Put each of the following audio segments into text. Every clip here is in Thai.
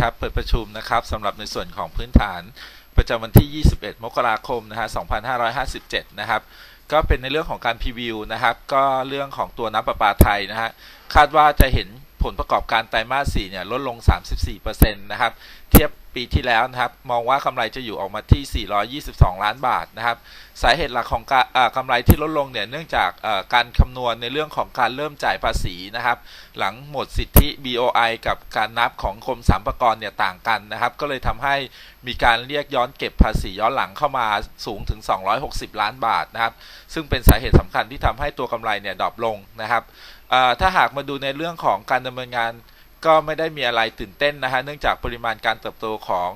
ครับเปิดประชุมนะครับสำหรับในส่วนของพื้นฐานประจำวันที่ 21 มกราคมนะฮะ 2557 นะครับ ก็เป็นในเรื่องของการพรีวิวนะครับ ก็เรื่องของตัวน้ำประปาไทยนะฮะ คาดว่าจะเห็นผลประกอบการไตรมาส 4 เนี่ย ลดลง 34%นะครับ เทียบ ปีที่แล้วนะครับ มองว่ากำไรจะอยู่ออกมาที่ 422 ล้านบาทนะครับ สาเหตุหลักของกำไรที่ลดลงเนี่ยเนื่องจากการคำนวณในเรื่องของการเริ่มจ่ายภาษีนะครับ หลังหมดสิทธิ BOI กับการนับของกรมสรรพากรเนี่ยต่างกันนะครับ ก็เลยทำให้มีการเรียกย้อนเก็บภาษีย้อนหลังเข้ามาสูงถึง 260 ล้านบาทนะครับ ซึ่งเป็นสาเหตุสำคัญที่ทำให้ตัวกำไรเนี่ยดรอปลงนะครับถ้าหากมาดูในเรื่องของการดำเนินงาน ก็ไม่ได้มีอะไรตื่นเต้นนะฮะเนื่องจากปริมาณการเติบโตของ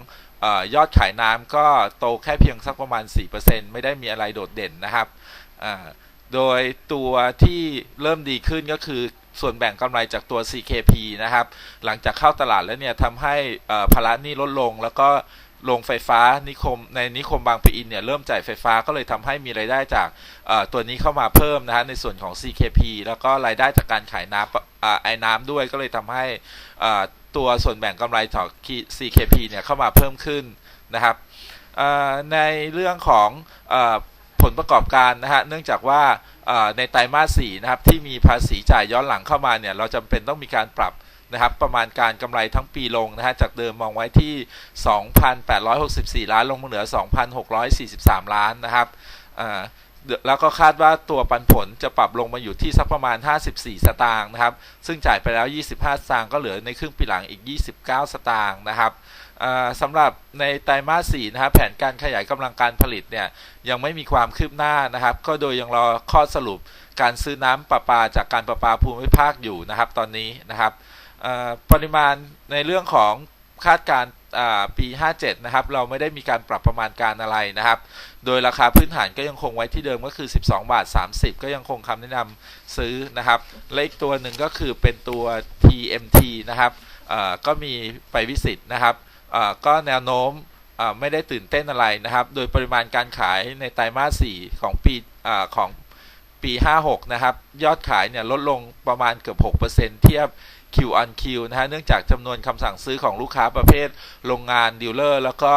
ออยอดขายน้ำก็โตแค่เพียงสักประมาณ 4%ไม่ได้มีอะไรโดดเด่นนะครับโดยตัวที่เริ่มดีขึ้นก็คือส่วนแบ่งกำไรจากตัว CKP นะครับ หลังจากเข้าตลาดแล้วเนี่ยทำให้ภาระหนี้ลดลงแล้วก็ โรงไฟฟ้านิคมในนิคมบางปะอินเนี่ยเริ่มจ่ายไฟฟ้าก็เลยทำให้มีรายได้จากตัวนี้เข้ามาเพิ่มนะฮะในส่วนของ CKP แล้วก็รายได้จากการขายน้ำไอ้น้ำด้วยก็เลยทำให้ตัวส่วนแบ่งกำไรของ CKP เนี่ยเข้ามาเพิ่มขึ้นนะครับในเรื่องของอผลประกอบการนะฮะเนื่องจากว่าในไตรมาส4นะครับที่มีภาษีจ่ายย้อนหลังเข้ามาเนี่ยเราจำเป็นต้องมีการปรับ นะครับประมาณการกำไรทั้งปีลงนะฮะจากเดิมมองไว้ที่ 2,864 ล้านลงมาเหลือ 2,643 ล้านนะครับอ่าแล้วก็คาดว่าตัวปันผลจะปรับลงมาอยู่ที่สักประมาณ 54 สตางค์นะครับ ซึ่งจ่ายไปแล้ว 25 สตางค์ก็เหลือในครึ่งปีหลังอีก 29 สตางค์นะครับสำหรับในไตรมาส4นะครับแผนการขยายกำลังการผลิตเนี่ยยังไม่มีความคืบหน้านะครับ ก็โดยยังรอข้อสรุปการซื้อน้ำประปาจากการประปาภูมิภาคอยู่นะครับตอนนี้นะครับ ปริมาณในเรื่องของคาดการณ์อ่าปี 57 นะครับ เราไม่ได้มีการปรับประมาณการอะไรนะครับ โดยราคาพื้นฐานก็ยังคงไว้ที่เดิมก็คือ 12 บาท 30 ก็ยังคงคำแนะนำซื้อนะครับ และอีกตัวหนึ่งก็คือเป็นตัว TMT นะครับก็มีไปวิสิตนะครับก็แนวโน้มไม่ได้ตื่นเต้นอะไรนะครับ โดยปริมาณการขายในไตรมาส 4 ของปีอาของปี 56 นะครับ ยอดขายเนี่ยลดลงประมาณเกือบ 6%เทียบ Q on Q นะฮะ เนื่องจากจำนวนคำสั่งซื้อของลูกค้าประเภทโรงงานดีลเลอร์แล้วก็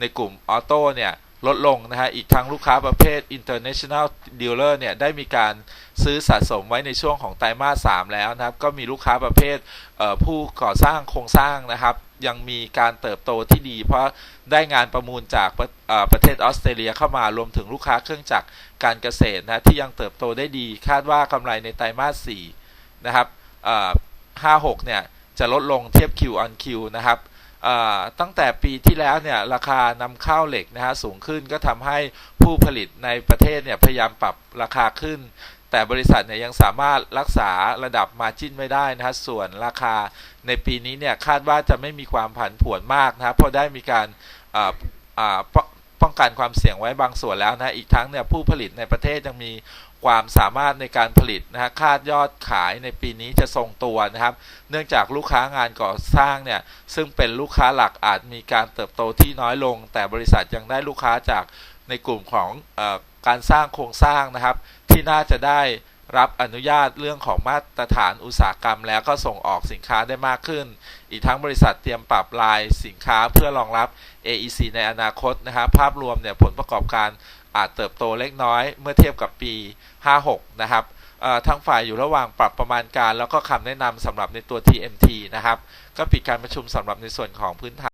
ในกลุ่มออโต้เนี่ยลดลงนะฮะ อีกทั้งลูกค้าประเภท international dealer เนี่ยได้มีการซื้อสะสมไว้ในช่วงของไตรมาส 3 แล้วนะครับ ก็มีลูกค้าประเภทเผู้ก่อสร้างโครงสร้างนะครับ ยังมีการเติบโตที่ดี เพราะได้งานประมูลจากประเอ่อประเทศออสเตรเลียเข้ามารวมถึงลูกค้าเครื่องจักรการเกษตรนะที่ยังเติบโตได้ดี คาดว่ากำไรในไตรมาส 4 นะครับ 56 เนี่ย จะลดลงเทียบ Q on Q นะครับตั้งแต่ปีที่แล้วเนี่ยราคานำเข้าเหล็กนะฮะสูงขึ้นก็ทำให้ผู้ผลิตในประเทศเนี่ยพยายามปรับราคาขึ้น แต่บริษัทเนี่ยยังสามารถรักษาระดับมาจิ้นไม่ได้นะฮะส่วนราคาในปีนี้เนี่ยคาดว่าจะไม่มีความผันผวนมากนะเพราะได้มีการป้องกันความเสี่ยงไว้บางส่วนแล้วนะอีกทั้งเนี่ยผู้ผลิตในประเทศยังมี ความสามารถในการผลิตนะฮะคาดยอดขายในปีนี้จะทรงตัวนะครับ เนื่องจากลูกค้างานก่อสร้างเนี่ย ซึ่งเป็นลูกค้าหลักอาจมีการเติบโตที่น้อยลง แต่บริษัทยังได้ลูกค้าจากในกลุ่มของอการสร้างโครงสร้างนะครับ ที่น่าจะได้รับอนุญาตเรื่องของมาตรฐานอุตสาหกรรม แล้วก็ส่งออกสินค้าได้มากขึ้น อีกทั้งบริษัทเตรียมปรับลายสินค้าเพื่อรองรับ AEC ในอนาคตนะครับ ภาพรวมเนี่ยผลประกอบการ อาจเติบโตเล็กน้อยเมื่อเทียบกับปี 56 นะครับทั้งฝ่ายอยู่ระหว่างปรับประมาณการ แล้วก็คำแนะนำสำหรับในตัว TMT นะครับ ก็ปิดการประชุมสำหรับในส่วนของพื้นฐาน